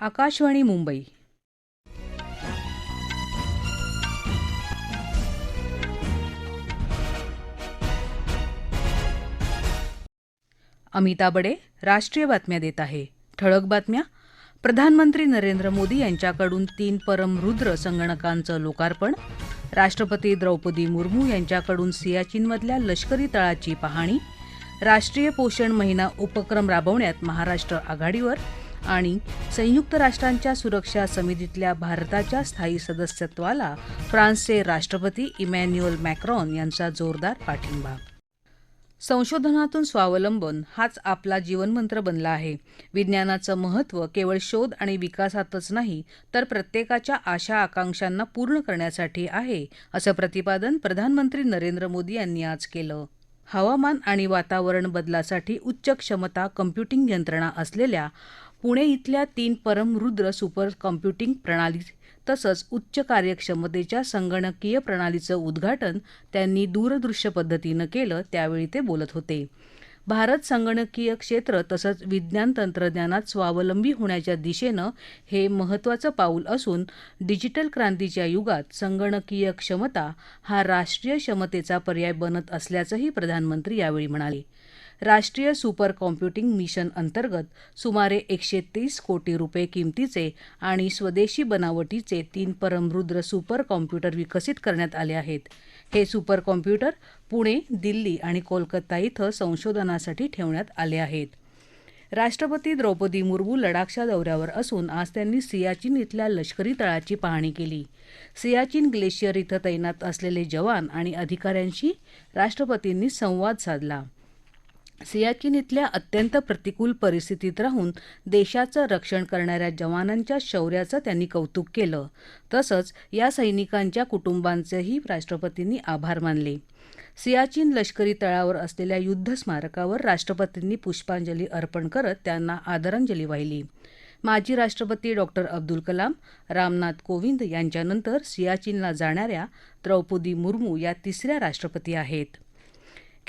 आकाशवाणी मुंबई. अमिता बडे राष्ट्रीय बातम्या देत आहे. ठळक बातम्या. प्रधानमंत्री नरेंद्र मोदी यांच्याकडून तीन परम रुद्र संगणकांचं लोकार्पण. राष्ट्रपती द्रौपदी मुर्मू यांच्याकडून सियाचीनमधल्या लष्करी तळाची पाहणी. राष्ट्रीय पोषण महिना उपक्रम राबवण्यात महाराष्ट्र आघाडीवर. आणि संयुक्त राष्ट्रांच्या सुरक्षा समितीतल्या भारताच्या स्थायी सदस्यत्वाला फ्रान्सचे राष्ट्रपती इमॅन्युअल मॅक्रॉन यांचा जोरदार पाठिंबा. संशोधनातून स्वावलंबन हाच आपला जीवनमंत्र बनला आहे. विज्ञानाचं महत्त्व केवळ शोध आणि विकासातच नाही तर प्रत्येकाच्या आशा आकांक्षांना पूर्ण करण्यासाठी आहे असं प्रतिपादन प्रधानमंत्री नरेंद्र मोदी यांनी आज केलं. हवामान आणि वातावरण बदलासाठी उच्च क्षमता कम्प्युटिंग यंत्रणा असलेल्या पुणे इथल्या तीन परमरुद्र सुपर कम्प्युटिंग प्रणाली तसंच उच्च कार्यक्षमतेच्या संगणकीय प्रणालीचं उद्घाटन त्यांनी दूरदृश्य पद्धतीनं केलं त्यावेळी ते बोलत होते. भारत संगणकीय क्षेत्र तसंच विज्ञान तंत्रज्ञानात स्वावलंबी होण्याच्या दिशेनं हे महत्त्वाचं पाऊल असून डिजिटल क्रांतीच्या युगात संगणकीय क्षमता हा राष्ट्रीय क्षमतेचा पर्याय बनत असल्याचंही प्रधानमंत्री यावेळी म्हणाले. राष्ट्रीय सुपर कॉम्प्युटिंग मिशन अंतर्गत सुमारे एकशे तीस कोटी रुपये किमतीचे आणि स्वदेशी बनावटीचे तीन परमरुद्र सुपर कॉम्प्युटर विकसित करण्यात आले आहेत. हे सुपर कॉम्प्युटर पुणे दिल्ली आणि कोलकाता इथं संशोधनासाठी ठेवण्यात आले आहेत. राष्ट्रपती द्रौपदी मुर्मू लडाखच्या दौऱ्यावर असून आज त्यांनी सियाचीन इथल्या लष्करी तळाची पाहणी केली. सियाचीन ग्लेशियर इथं तैनात असलेले जवान आणि अधिकाऱ्यांशी राष्ट्रपतींनी संवाद साधला. सियाचीन इथल्या अत्यंत प्रतिकूल परिस्थितीत राहून देशाचं रक्षण करणाऱ्या जवानांच्या शौर्याचं त्यांनी कौतुक केलं. तसंच या सैनिकांच्या कुटुंबांचेही राष्ट्रपतींनी आभार मानले. सियाचीन लष्करी तळावर असलेल्या युद्ध स्मारकावर राष्ट्रपतींनी पुष्पांजली अर्पण करत त्यांना आदरांजली वाहिली. माजी राष्ट्रपती डॉक्टर अब्दुल कलाम रामनाथ कोविंद यांच्यानंतर सियाचीनला जाणाऱ्या द्रौपदी मुर्मू या तिसऱ्या राष्ट्रपती आहेत.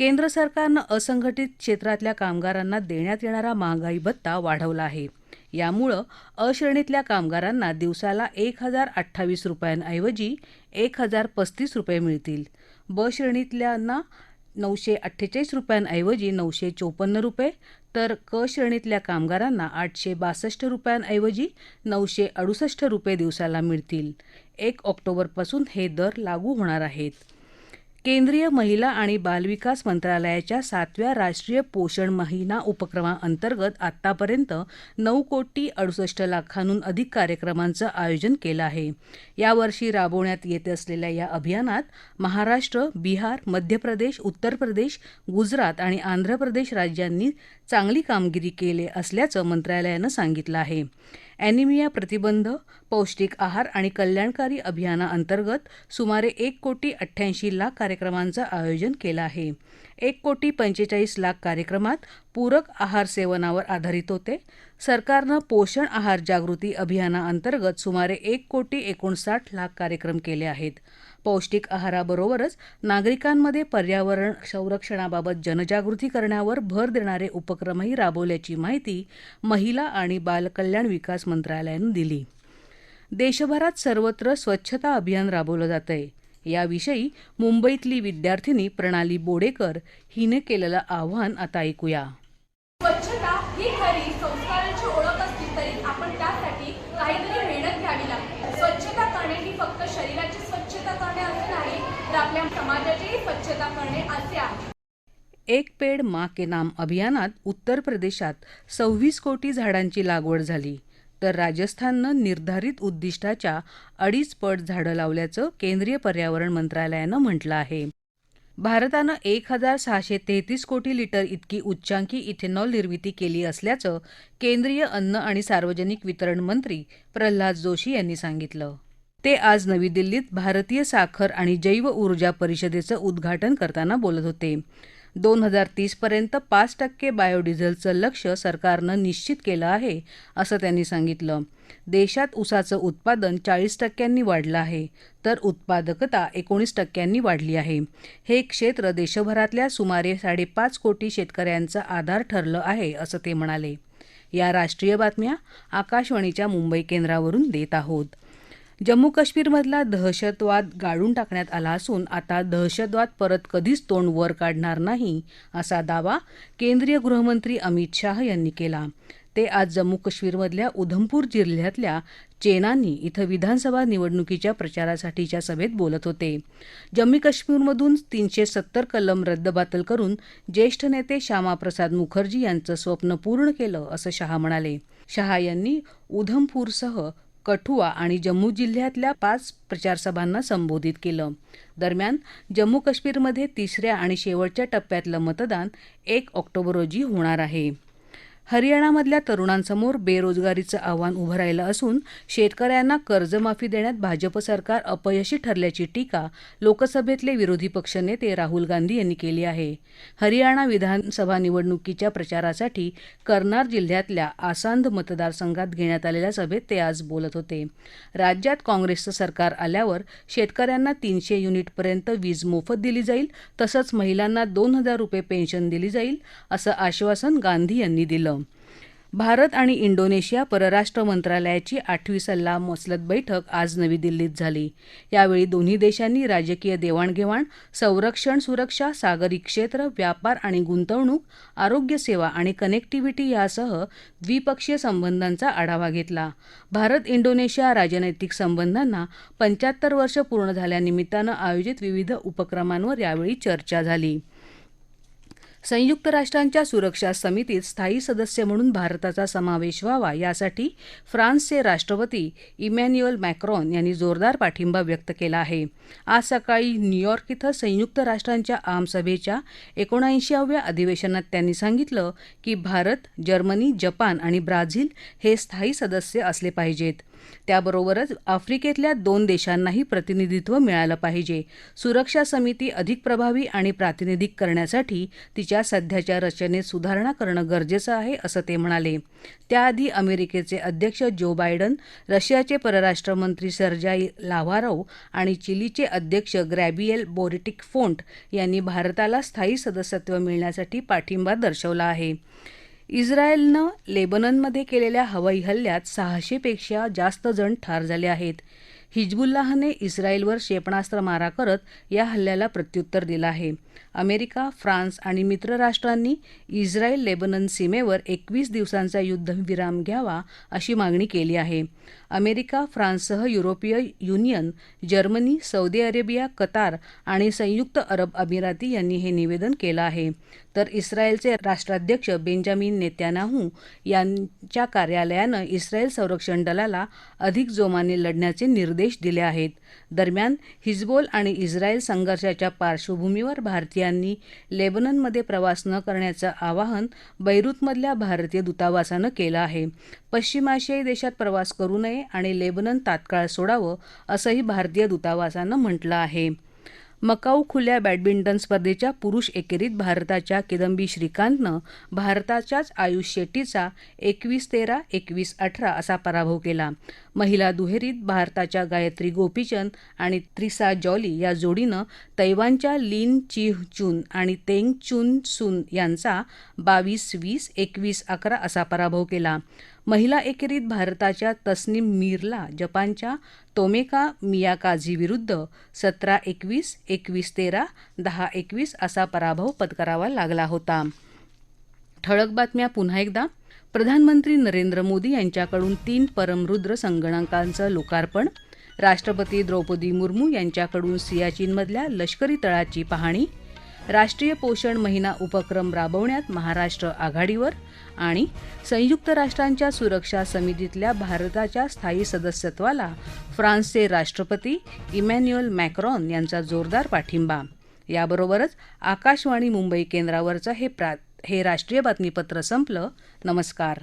केंद्र सरकारनं असंघटित क्षेत्रातल्या कामगारांना देण्यात येणारा महागाई भत्ता वाढवला आहे. यामुळं अश्रेणीतल्या कामगारांना दिवसाला एक हजार अठ्ठावीस रुपयांऐवजी एक हजार पस्तीस रुपये मिळतील. ब श्रेणीतल्यांना नऊशे अठ्ठेचाळीस रुपयांऐवजी नऊशे चोपन्न रुपये तर क श्रेणीतल्या कामगारांना आठशे बासष्ट रुपयांऐवजी नऊशे अडुसष्ट रुपये दिवसाला मिळतील. एक ऑक्टोबरपासून हे दर लागू होणार आहेत. केंद्रीय महिला आणि बालविकास मंत्रालयाच्या सातव्या राष्ट्रीय पोषण महिना उपक्रमाअंतर्गत आतापर्यंत नऊ कोटी अडुसष्ट लाखांहून अधिक कार्यक्रमांचं आयोजन केलं आहे. यावर्षी राबवण्यात येत असलेल्या या अभियानात महाराष्ट्र बिहार मध्य प्रदेश उत्तर प्रदेश गुजरात आणि आंध्र प्रदेश राज्यांनी चांगली कामगिरी केली असल्याचं मंत्रालयानं सांगितलं आहे. अॅनिमिया प्रतिबंध पौष्टिक आहार आणि कल्याणकारी अभियानाअंतर्गत सुमारे एक कोटी अठ्ठ्याऐंशी लाख कार्यक्रमांचं आयोजन केलं आहे. एक कोटी पंचेचाळीस लाख कार्यक्रमात पूरक आहार सेवनावर आधारित होते. सरकारनं पोषण आहार जागृती अभियानाअंतर्गत सुमारे एक कोटी एकोणसाठ लाख कार्यक्रम केले आहेत. पौष्टिक आहाराबरोबरच नागरिकांमध्ये पर्यावरण संरक्षणाबाबत जनजागृती करण्यावर भर देणारे उपक्रमही राबवल्याची माहिती महिला आणि बालकल्याण विकास मंत्रालयानं दिली. देशभरात सर्वत्र स्वच्छता अभियान राबवलं जात आहे याविषयी मुंबईतली विद्यार्थिनी प्रणाली बोडेकर हिने केलेलं आव्हान आता ऐकूया. स्वच्छता ही खरी संस्काराची ओळख असली तरी आपण त्यासाठी काहीतरी मेहनत घ्यावी लागते. स्वच्छता करणे ही फक्त शरीराची स्वच्छता करणे असे नाही तर आपल्या स्वच्छता करणे असे आहे. एक पेड मा के नाम अभियानात उत्तर प्रदेशात सव्वीस कोटी झाडांची लागवड झाली. तर राजस्थाननं निर्धारित उद्दिष्टाच्या अडीच पट झाडं लावल्याचं केंद्रीय पर्यावरण मंत्रालयानं म्हटलं आहे. भारतानं एक हजार सहाशे तेहतीस कोटी लिटर इतकी उच्चांकी इथेनॉल निर्मिती केली असल्याचं केंद्रीय अन्न आणि सार्वजनिक वितरण मंत्री प्रल्हाद जोशी यांनी सांगितलं. ते आज नवी दिल्लीत भारतीय साखर आणि जैव ऊर्जा परिषदेचं उद्घाटन करताना बोलत होते. दोन हजार तीसपर्यंत पाच टक्के बायोडिझेलचं लक्ष्य सरकारनं निश्चित केलं आहे असं त्यांनी सांगितलं. देशात ऊसाचं उत्पादन चाळीस टक्क्यांनी वाढलं आहे तर उत्पादकता एकोणीस टक्क्यांनी वाढली आहे. हे क्षेत्र देशभरातल्या सुमारे साडेपाच कोटी शेतकऱ्यांचा आधार ठरलं आहे असं ते म्हणाले. या राष्ट्रीय बातम्या आकाशवाणीच्या मुंबई केंद्रावरून देत आहोत. जम्मू काश्मीरमधला दहशतवाद गाळून टाकण्यात आला असून आता दहशतवाद परत कधीच तोंड वर काढणार नाही असा दावा केंद्रीय गृहमंत्री अमित शाह यांनी केला. ते आज जम्मू काश्मीरमधल्या उधमपूर जिल्ह्यातल्या चेनानी इथं विधानसभा निवडणुकीच्या प्रचारासाठीच्या सभेत बोलत होते. जम्मू काश्मीरमधून तीनशे सत्तर कलम रद्दबातल करून ज्येष्ठ नेते श्यामाप्रसाद मुखर्जी यांचं स्वप्न पूर्ण केलं असं शहा म्हणाले. शहा यांनी उधमपूरसह कठुआ आणि जम्मू जिल्ह्यातल्या पाच प्रचारसभांना संबोधित केलं. दरम्यान जम्मू काश्मीरमध्ये तिसऱ्या आणि शेवटच्या टप्प्यातलं मतदान एक ऑक्टोबर रोजी होणार आहे. हरियाणामधल्या तरुणांसमोर बेरोजगारीचं आव्हान उभं राहिलं असून शेतकऱ्यांना कर्जमाफी देण्यात भाजप सरकार अपयशी ठरल्याची टीका लोकसभेतले विरोधी पक्षनेते राहुल गांधी यांनी केली आहे. हरियाणा विधानसभा निवडणुकीच्या प्रचारासाठी कर्नार जिल्ह्यातल्या आसांद मतदारसंघात घेण्यात आलेल्या सभेत ते आज बोलत होते. राज्यात काँग्रेसचं सरकार आल्यावर शेतकऱ्यांना तीनशे युनिटपर्यंत वीज मोफत दिली जाईल तसंच महिलांना दोन हजार रुपये पेन्शन दिली जाईल असं आश्वासन गांधी यांनी दिलं. भारत आणि इंडोनेशिया परराष्ट्र मंत्रालयाची आठवी सल्ला मसलत बैठक आज नवी दिल्लीत झाली. यावेळी दोन्ही देशांनी राजकीय देवाणघेवाण संरक्षण सुरक्षा सागरी क्षेत्र व्यापार आणि गुंतवणूक आरोग्यसेवा आणि कनेक्टिव्हिटी यासह द्विपक्षीय संबंधांचा आढावा घेतला. भारत इंडोनेशिया राजनैतिक संबंधांना पंच्याहत्तर वर्ष पूर्ण झाल्यानिमित्तानं आयोजित विविध उपक्रमांवर यावेळी चर्चा झाली. संयुक्त राष्ट्रांच्या सुरक्षा समितीत स्थायी सदस्य म्हणून भारताचा समावेश व्हावा यासाठी फ्रान्सचे राष्ट्रपती इमॅन्युअल मॅक्रॉन यांनी जोरदार पाठिंबा व्यक्त केला आहे. आज सकाळी न्यूयॉर्क इथं संयुक्त राष्ट्रांच्या आमसभेच्या एकोणऐंशीव्या अधिवेशनात त्यांनी सांगितलं की भारत जर्मनी जपान आणि ब्राझील हे स्थायी सदस्य असले पाहिजेत. त्याबरोबरच आफ्रिकेतल्या दोन देशांनाही प्रतिनिधित्व मिळालं पाहिजे. सुरक्षा समिती अधिक प्रभावी आणि प्रातिनिधिक करण्यासाठी तिच्या सध्याच्या रचनेत सुधारणा करणं गरजेचं आहे असं ते म्हणाले. त्याआधी अमेरिकेचे अध्यक्ष जो बायडन रशियाचे परराष्ट्रमंत्री सर्जाई लाव्हारोव आणि चिलीचे अध्यक्ष ग्रॅबिएल बोरिटिक फोंट यांनी भारताला स्थायी सदस्यत्व मिळण्यासाठी पाठिंबा दर्शवला आहे. इस्रायलनं लेबननमध्ये केलेल्या हवाई हल्ल्यात सहाशेपेक्षा जास्त जण ठार झाले आहेत. हिजबुल्लाहने इस्रायलवर क्षेपणास्त्र मारा करत या हल्ल्याला प्रत्युत्तर दिलं आहे. अमेरिका फ्रान्स आणि मित्रराष्ट्रांनी इस्रायल लेबनन सीमेवर एकवीस दिवसांचा युद्धविराम घ्यावा अशी मागणी केली आहे. अमेरिका फ्रान्ससह युरोपीय union Germany Saudi Arabia Qatar आणि संयुक्त अरब अमिराती यांनी हे निवेदन केलं आहे. तर इस्रायलचे राष्ट्राध्यक्ष बेंजामिन नेत्यानाहू यांच्या कार्यालयानं इस्रायल संरक्षण दलाला अधिक जोमाने लढण्याचे निर्देश दिले आहेत. दरम्यान हिजबोल आणि इस्रायल संघर्षाच्या पार्श्वभूमीवर भारतीयांनी लेबननमध्ये प्रवास न करण्याचं आवाहन बैरूतमधल्या भारतीय दूतावासानं केलं आहे. पश्चिम आशियाई देशात प्रवास करू नये आणि लेबनन तात्काळ सोडावं असंही भारतीय दूतावासानं म्हटलं आहे. मकाऊ खुल्या बॅडमिंटन स्पर्धेच्या पुरुष एकेरीत भारताच्या किदंबी श्रीकांतनं भारताच्याच आयुष शेट्टीचा एकवीस तेरा एकवीस अठरा असा पराभव केला. महिला दुहेरीत भारताच्या गायत्री गोपीचंद आणि त्रिसा जॉली या जोडीनं तैवानच्या लिन चिह चून आणि तेंग चून सुन यांचा बावीस वीस एकवीस अकरा असा पराभव केला. महिला एकेरीत भारताच्या तस्नीम मीरला जपानच्या तोमेका मियाकाझी विरुद्ध सतरा एकवीस एकवीस तेरा दहा एकवीस असा पराभव पत्करावा लागला होता. ठळक बातम्या पुन्हा एकदा. प्रधानमंत्री नरेंद्र मोदी यांच्याकडून तीन परमरुद्र संगणकांचं लोकार्पण. राष्ट्रपती द्रौपदी मुर्मू यांच्याकडून सियाचीनमधल्या लष्करी तळाची पाहणी. राष्ट्रीय पोषण महिना उपक्रम राबवण्यात महाराष्ट्र आघाडीवर आणि संयुक्त राष्ट्रांच्या सुरक्षा समितीतल्या भारताच्या स्थायी सदस्यत्वाला फ्रान्सचे राष्ट्रपती इमॅन्युअल मॅक्रॉन यांचा जोरदार पाठिंबा. याबरोबरच आकाशवाणी मुंबई केंद्रावरचं हे प्रा हे राष्ट्रीय बातमीपत्र संपलं. नमस्कार.